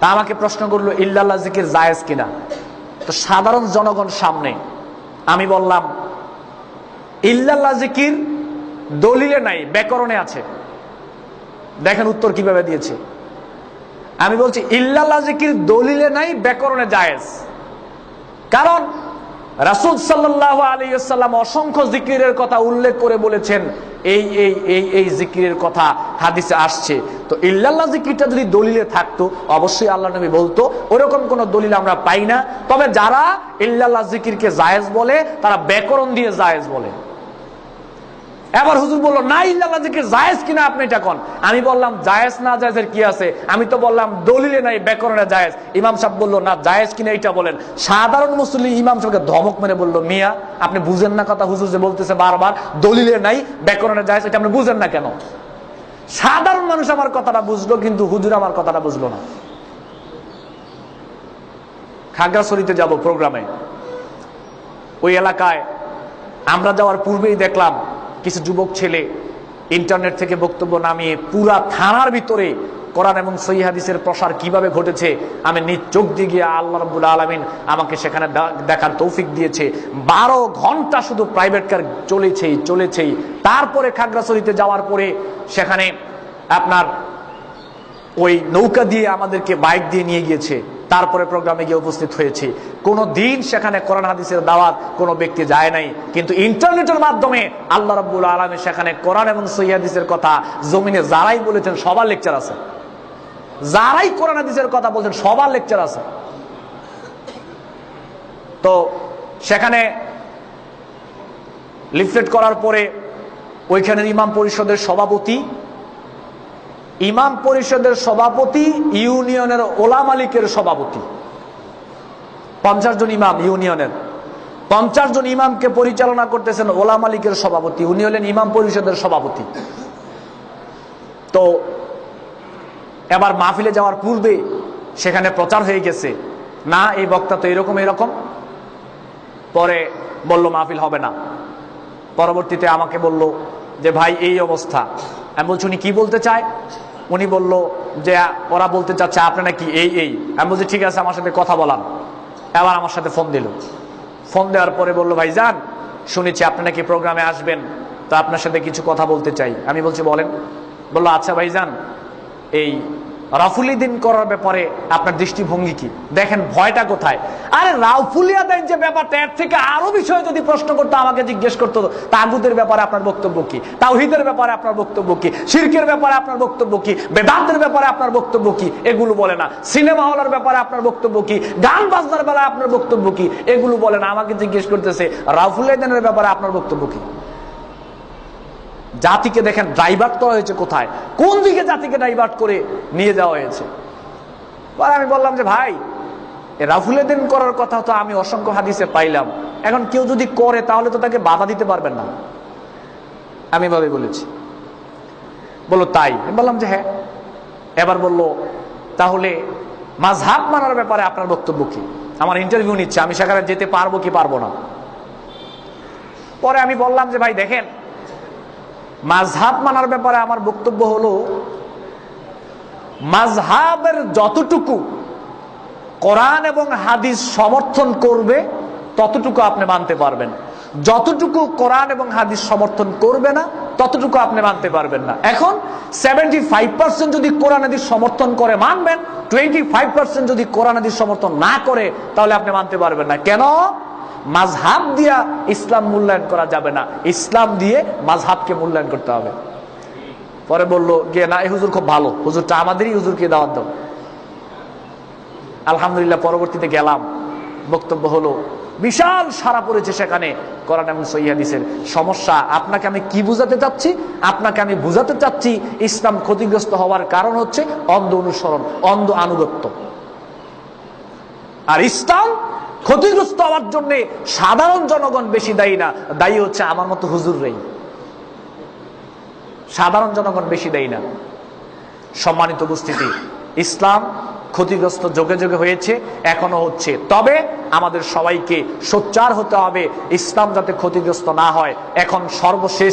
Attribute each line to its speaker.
Speaker 1: তা আমাকে প্রশ্ন করল, ইল্লাল্লাহ জিকির জায়েজ কিনা? তো সাধারণ জনগণ সামনে আমি বললাম, ইল্লাল্লাহ জিকির দলিলে নাই, ব্যাকরণে আছে। দেখেন উত্তর কীভাবে দিয়েছে। আমি বলছি, ইল্লাল্লাহ জিকির দলিলে নাই, ব্যাকরণে জায়েজ। কারণ রাসুল সাল্লাহ আলাইসাল্লাম অসংখ্য জিকিরের কথা উল্লেখ করে বলেছেন এই এই এই এই জিকিরের কথা হাদিসে আসছে। তো ইল্লাল্লাহ জিকিরটা যদি দলিলে থাকতো, অবশ্যই আল্লাহ নবী বলতো, ওরকম কোন দলিল আমরা পাই না। তবে যারা ইল্লাল্লাহ জিকিরকে জায়েজ বলে, তারা ব্যাকরণ দিয়ে জায়েজ বলে। এবার হুজুর বলল, না, ইল্লাল্লাহ জিকির, জায়েজ কিনা আপনি এটা কোন? আমি বললাম, জায়েজ না, জায়েজের কি আছে? আমি তো বললাম, দলিলে নাই ব্যাকরণে জায়েজ। ইমাম সাহেব বলল, না, জায়েজ কিনা এটা বলেন। সাধারণ মুসলিম ইমাম সাহেবকে ধমক মেরে বলল, মিয়া, আপনি বুঝেন না কথা হুজুর যে বলতেছে বারবার, দলিলে নাই ব্যাকরণে জায়েজ, এটা আপনি বুঝেন না কেন? সাধারণ মানুষ আমার কথাটা বুঝলো, কিন্তু হুজুর আমার কথাটা বুঝলো না। খাগড়াছড়িতে যাব প্রোগ্রামে। ওই এলাকায় আমরা যাওয়ার পূর্বেই দেখলাম কিছু যুবক ছেলে ইন্টারনেট থেকে বক্তব্য নামিয়ে পুরা থানার ভিতরে কোরআন এবং সহি হাদিসের প্রসার কীভাবে ঘটেছে, আমি নিজ চোখ দিয়ে গিয়ে আল্লাহ রব্বুল আলমিন আমাকে সেখানে দেখার তৌফিক দিয়েছে। বারো ঘণ্টা শুধু প্রাইভেট কার চলেছেই চলেছেই। তারপরে খাগড়াছড়িতে যাওয়ার পরে সেখানে আপনার ওই নৌকা দিয়ে আমাদেরকে বাইক দিয়ে নিয়ে গিয়েছে। তারপরে প্রোগ্রামে গিয়ে উপস্থিত হয়েছি। কোনো দিন সেখানে কোরআন হাদিসের দাওয়াত কোনো ব্যক্তি যায় নাই। কিন্তু ইন্টারনেটের মাধ্যমে আল্লাহ রাব্বুল আলমে সেখানে কোরআন এবং সৈয়াদিসের কথা জমিনে যারাই বলেছেন সবার লেকচার আছে। যারাই কোরআন হাদিসের কথা বলছেন সবার লেকচার আছে। তো সেখানে লিফলেট করার পরে ওইখানের ইমাম পরিষদের সভাপতি ইমাম পরিষদের সভাপতি, ইউনিয়নের ওলা মালিকের সভাপতি। পঞ্চাশ জন ইমাম ইউনিয়নের। পঞ্চাশ জন ইমামকে পরিচালনা করতেছেন ওলা মালিকের সভাপতি, উনি হলেন ইমাম পরিষদের সভাপতি। তো এবার মাহফিলে যাওয়ার পূর্বে সেখানে প্রচার হয়ে গেছে, না, এই বক্তা তো এরকম এরকম? পরে বলল, মাহফিল হবে না। পরবর্তীতে আমাকে বলল যে, ভাই, এই অবস্থা। আমি বলছি, উনি কি বলতে চায়? উনি বলল যে, ওরা বলতে চাচ্ছে, আপনি নাকি এই এই? আমি বলছি, ঠিক আছে, আমার সাথে কথা বলাম এবার আমার সাথে ফোন দিল। ফোন দেওয়ার পরে বলল, ভাই যান, শুনেছি আপনি নাকি প্রোগ্রামে আসবেন, তো আপনার সাথে কিছু কথা বলতে চাই। আমি বলছি, বলেন। বলল আচ্ছা ভাই যান, এই রাফুলিদিন করার ব্যাপারে আপনার দৃষ্টিভঙ্গি কি? দেখেন ভয়টা কোথায়? আরে রাফুলিয়া দেন যে ব্যাপারটা, এর থেকে আরও বিষয় যদি প্রশ্ন করতো, আমাকে জিজ্ঞেস করতো, তাগুদের ব্যাপারে আপনার বক্তব্য কি? তাওহিদের ব্যাপারে আপনার বক্তব্য কি? শিরকের ব্যাপারে আপনার বক্তব্য কি? বেদান্তের ব্যাপারে আপনার বক্তব্য কি? এগুলো বলে না। সিনেমা হলের ব্যাপারে আপনার বক্তব্য কি? গান বাজনার ব্যাপারে আপনার বক্তব্য কি? এগুলো বলে না। আমাকে জিজ্ঞেস করতেছে, রাফুলিয়া দেনের ব্যাপারে আপনার বক্তব্য কি? জাতিকে দেখেন ডাইভার্ট করা হয়েছে কোথায়? কোন দিকে জাতিকে ডাইভার্ট করে নিয়ে যাওয়া হয়েছে? পরে আমি বললাম যে, ভাই রাফুলেদিন করার কথা তো আমি অসংখ্য হাদিসে পাইলাম। এখন কেউ যদি করে, তাহলে তো তাকে বাধা দিতে পারবেন না। আমি ভাবে বলেছি। বলল, তাই? আমি বললাম যে হ্যাঁ। এবার বলল, তাহলে মাঝহাব মানার ব্যাপারে আপনার বক্তব্য কি? আমার ইন্টারভিউ নিচ্ছে, আমি সেখানে যেতে পারব কি পারব না? পরে আমি বললাম যে, ভাই, দেখেন মাঝহাব মানার ব্যাপারে আমার বক্তব্য হলো, মাঝহাবের যতটুকু কোরআন এবং হাদিস সমর্থন করবে, ততটুকু আপনি মানতে পারবেন। যতটুকু কোরআন এবং হাদিস সমর্থন করবে না, ততটুকু আপনি মানতে পারবেন না। এখন সেভেন্টি ফাইভ পার্সেন্ট যদি কোরআন হাদিস সমর্থন করে মানবেন টোয়েন্টি ফাইভ পার্সেন্ট যদি কোরআন হাদিস সমর্থন না করে, তাহলে আপনি মানতে পারবেন না। কেন? মাঝহাব দিয়া ইসলাম মূল্যায়ন করা যাবে না। ইসলাম দিয়ে মাঝহাবকে মূল্যায়ন করতে হবে। পরে বলল গিয়ে না, এই হুজুর খুব ভালো। হুজুরটা আমাদেরই হুজুরকে দাওয়াত দাও। আলহামদুলিল্লাহ, পরবর্তীতে গেলাম। বক্তব্য হলো, বিশাল সারা পড়েছে সেখানে কোরআন এবং সৈয়াদিসের সমস্যা, আপনাকে আমি কি বুঝাতে চাচ্ছি? আপনাকে আমি বুঝাতে চাচ্ছি, ইসলাম ক্ষতিগ্রস্ত হওয়ার কারণ হচ্ছে অন্ধ অনুসরণ, অন্ধ আনুগত্য। আর ইসলাম ক্ষতিগ্রস্ত হওয়ার জন্য সাধারণ জনগণ বেশি দায়ী না। দায়ী হচ্ছে আমার মতো হুজুররাই। সাধারণ জনগণ বেশি দেয় না। সম্মানিত উপস্থিতি, ইসলাম ক্ষতিগ্রস্ত যোগে যোগে হয়েছে এখনও হচ্ছে। তবে আমাদের সবাইকে সোচ্চার হতে হবে, ইসলাম যাতে ক্ষতিগ্রস্ত না হয়, এখন সর্বশেষ